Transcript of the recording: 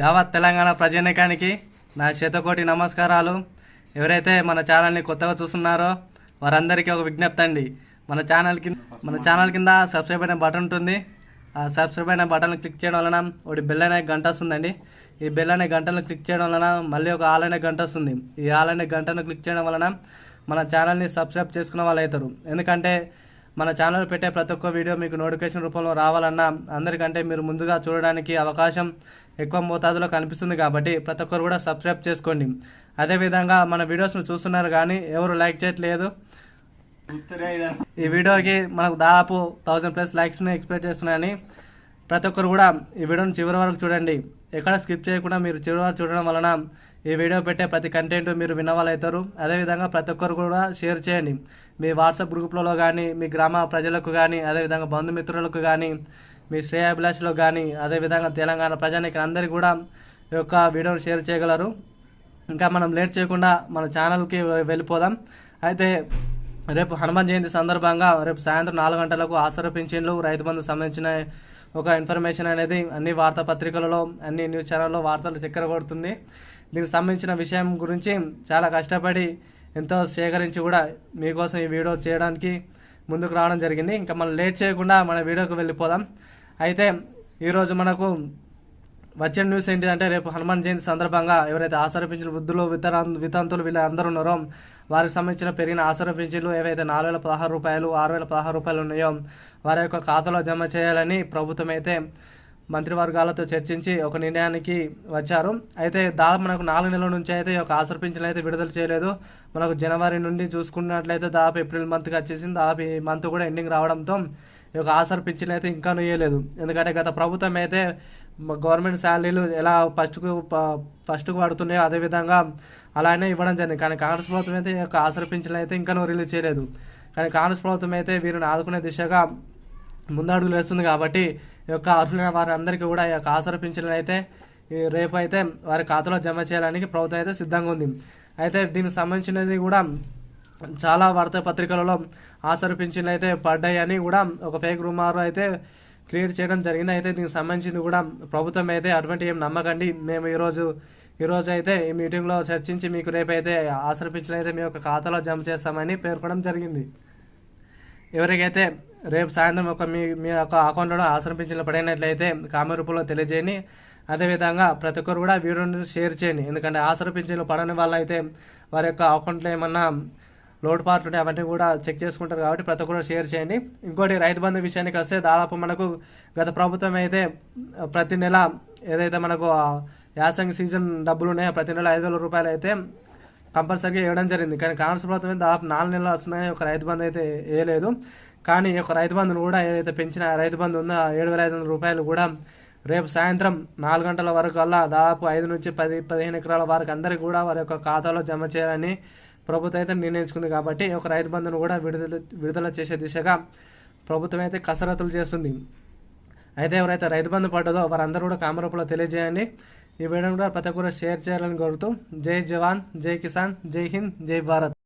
యావత్ తెలంగాణ ప్రజానికానికి నా శతకోటి నమస్కారాలు. ఎవరైతే మన ఛానల్ని కొత్తగా చూస్తున్నారో వారందరికీ ఒక విజ్ఞప్తి అండి. మన ఛానల్ కింద మన ఛానల్ కింద సబ్స్క్రైబ్ అనే బటన్ ఉంటుంది. ఆ సబ్స్క్రైబ్ అనే బటన్ క్లిక్ చేయడం వలన ఒకటి బెల్ అనే గంట వస్తుందండి. ఈ బెల్ అనే గంటను క్లిక్ చేయడం వలన మళ్ళీ ఒక ఆల్ అనే గంట వస్తుంది. ఈ ఆల్ అనే గంటను క్లిక్ చేయడం వలన మన ఛానల్ని సబ్స్క్రైబ్ చేసుకున్న వాళ్ళు అవుతారు. ఎందుకంటే మన ఛానల్ పెట్టే ప్రతి ఒక్క వీడియో మీకు నోటిఫికేషన్ రూపంలో రావాలన్నా అందరికంటే మీరు ముందుగా చూడడానికి అవకాశం ఎక్కువ మోతాదులో కనిపిస్తుంది కాబట్టి ప్రతి ఒక్కరు కూడా సబ్స్క్రైబ్ చేసుకోండి. అదేవిధంగా మన వీడియోస్ను చూస్తున్నారు కానీ ఎవరు లైక్ చేయట్లేదు. ఈ వీడియోకి మనకు దాదాపు థౌజండ్ ప్లస్ లైక్స్ని ఎక్స్పెక్ట్ చేస్తున్నాయని ప్రతి ఒక్కరు కూడా ఈ వీడియోని చివరి వరకు చూడండి. ఎక్కడ స్కిప్ చేయకుండా మీరు చివరి వరకు చూడడం వలన ఈ వీడియో పెట్టే ప్రతి కంటెంట్ మీరు వినవాలవుతారు అదేవిధంగా ప్రతి ఒక్కరు కూడా షేర్ చేయండి. మీ వాట్సాప్ గ్రూప్లలో కానీ మీ గ్రామ ప్రజలకు కానీ అదేవిధంగా బంధుమిత్రులకు కానీ మీ శ్రేయాభిలాషలో కానీ అదేవిధంగా తెలంగాణ ప్రజానికి అందరికీ కూడా ఈ యొక్క వీడియోను షేర్ చేయగలరు. ఇంకా మనం లేట్ చేయకుండా మన ఛానల్కి వెళ్ళిపోదాం. అయితే రేపు హనుమాన్ జయంతి సందర్భంగా రేపు సాయంత్రం నాలుగు గంటలకు ఆసర పింఛన్లు రైతు బంధుకు సంబంధించిన ఒక ఇన్ఫర్మేషన్ అనేది అన్ని వార్తాపత్రికలలో అన్ని న్యూస్ ఛానల్లో వార్తలు చక్కెర కొడుతుంది దీనికి సంబంధించిన విషయం గురించి చాలా కష్టపడి ఎంతో సేకరించి కూడా మీకోసం ఈ వీడియో చేయడానికి ముందుకు రావడం జరిగింది. ఇంకా మనం లేట్ చేయకుండా మన వీడియోకి వెళ్ళిపోదాం. అయితే ఈరోజు మనకు వచ్చే న్యూస్ ఏంటిదంటే రేపు హనుమాన్ జయంతి సందర్భంగా ఎవరైతే ఆసర పింఛన్లు వృద్ధులు వితరా వితంతులు వీళ్ళు అందరూ ఉన్నారో వారికి సంబంధించిన పెరిగిన ఆసర పింఛన్లు ఏవైతే నాలుగు వేల పదహారు రూపాయలు ఆరు వేల పదహారు రూపాయలు ఉన్నాయో వారి యొక్క ఖాతాలో జమ చేయాలని ప్రభుత్వం అయితే మంత్రివర్గాలతో చర్చించి ఒక నిర్ణయానికి వచ్చారు. అయితే దాదాపు మనకు నాలుగు నెలల నుంచి అయితే ఈ యొక్క ఆసర పింఛన్లు అయితే విడుదల చేయలేదు. మనకు జనవరి నుండి చూసుకున్నట్లయితే దాదాపు ఏప్రిల్ మంత్కి వచ్చేసింది. దాదాపు ఈ మంత్ కూడా ఎండింగ్ రావడంతో ఈ యొక్క ఆసర పింఛన్ అయితే ఇంకా ఇవ్వలేదు ఎందుకంటే గత ప్రభుత్వం అయితే గవర్నమెంట్ శాలరీలు ఎలా ఫస్ట్కు ఫస్ట్కు పడుతున్నాయో అదేవిధంగా అలానే ఇవ్వడం జరిగింది. కానీ కాంగ్రెస్ ప్రభుత్వం అయితే ఈ యొక్క ఆసర పింఛన్లు అయితే ఇంకా రిలీజ్ చేయలేదు. కానీ కాంగ్రెస్ ప్రభుత్వం అయితే వీరిని ఆదుకునే దిశగా ముందడుగులు వేస్తుంది కాబట్టి ఈ యొక్క అర్హులైన వారందరికీ కూడా ఈ యొక్క ఆసర పింఛన్లు అయితే రేపు అయితే వారి ఖాతాలో జమ చేయడానికి ప్రభుత్వం అయితే సిద్ధంగా ఉంది. అయితే దీనికి సంబంధించినది కూడా చాలా వార్తాపత్రికలలో ఆసర పింఛన్లు అయితే పడ్డాయని కూడా ఒక ఫేక్ రూమార్ అయితే క్రియేట్ చేయడం జరిగింది. అయితే దీనికి సంబంధించింది కూడా ప్రభుత్వం అయితే అటువంటి ఏం నమ్మకండి. మేము ఈరోజు ఈరోజు అయితే ఈ మీటింగ్లో చర్చించి మీకు రేపైతే ఆసర అయితే మీ యొక్క ఖాతాలో జమ చేస్తామని పేర్కొనడం జరిగింది. ఎవరికైతే రేపు సాయంత్రం ఒక మీ మీ యొక్క అకౌంట్లో ఆసనం పడినట్లయితే కామెంట్ రూపంలో తెలియజేయండి. అదేవిధంగా ప్రతి ఒక్కరు కూడా వీడియోని షేర్ చేయండి. ఎందుకంటే ఆశ్రపించిన పడని వాళ్ళు అయితే వారి యొక్క అకౌంట్లో ఏమన్నా లోటుపాట్లు ఉన్నాయి అవన్నీ కూడా చెక్ చేసుకుంటారు కాబట్టి ప్రతి ఒక్కరు షేర్ చేయండి. ఇంకోటి రైతు బంధు విషయానికి వస్తే దాదాపు మనకు గత ప్రభుత్వం అయితే ప్రతి నెల ఏదైతే మనకు యాసంగి సీజన్ డబ్బులు ఉన్నాయో ప్రతి నెల ఐదు వేల రూపాయలు అయితే కంపల్సరీగా ఇవ్వడం జరిగింది. కానీ కాంగ్రెస్ ప్రభుత్వం అయితే దాదాపు నాలుగు నెలలు వస్తుందని ఒక రైతు బంధు అయితే వేయలేదు. కానీ ఒక రైతు బంధును కూడా ఏదైతే పెంచిన రైతు బంధు ఉందో ఏడు వేల ఐదు వందల రూపాయలు కూడా రేపు సాయంత్రం నాలుగు గంటల వరకు అలా దాదాపు ఐదు నుంచి పది పదిహేను ఎకరాల వారికి అందరికీ కూడా వారి యొక్క ఖాతాలో జమ చేయాలని ప్రభుత్వం అయితే నిర్ణయించుకుంది కాబట్టి ఒక రైతు బంధును కూడా విడుదల విడుదల చేసే దిశగా ప్రభుత్వం అయితే కసరత్తులు చేస్తుంది. అయితే ఎవరైతే రైతు బంధు పడ్డదో వారందరూ కూడా కామరూపంలో తెలియజేయండి. ఈ వీడియోను కూడా ప్రతి ఒక్కరు షేర్ చేయాలని కోరుతూ జై జవాన్ జై కిసాన్ జై హింద్ జై భారత్.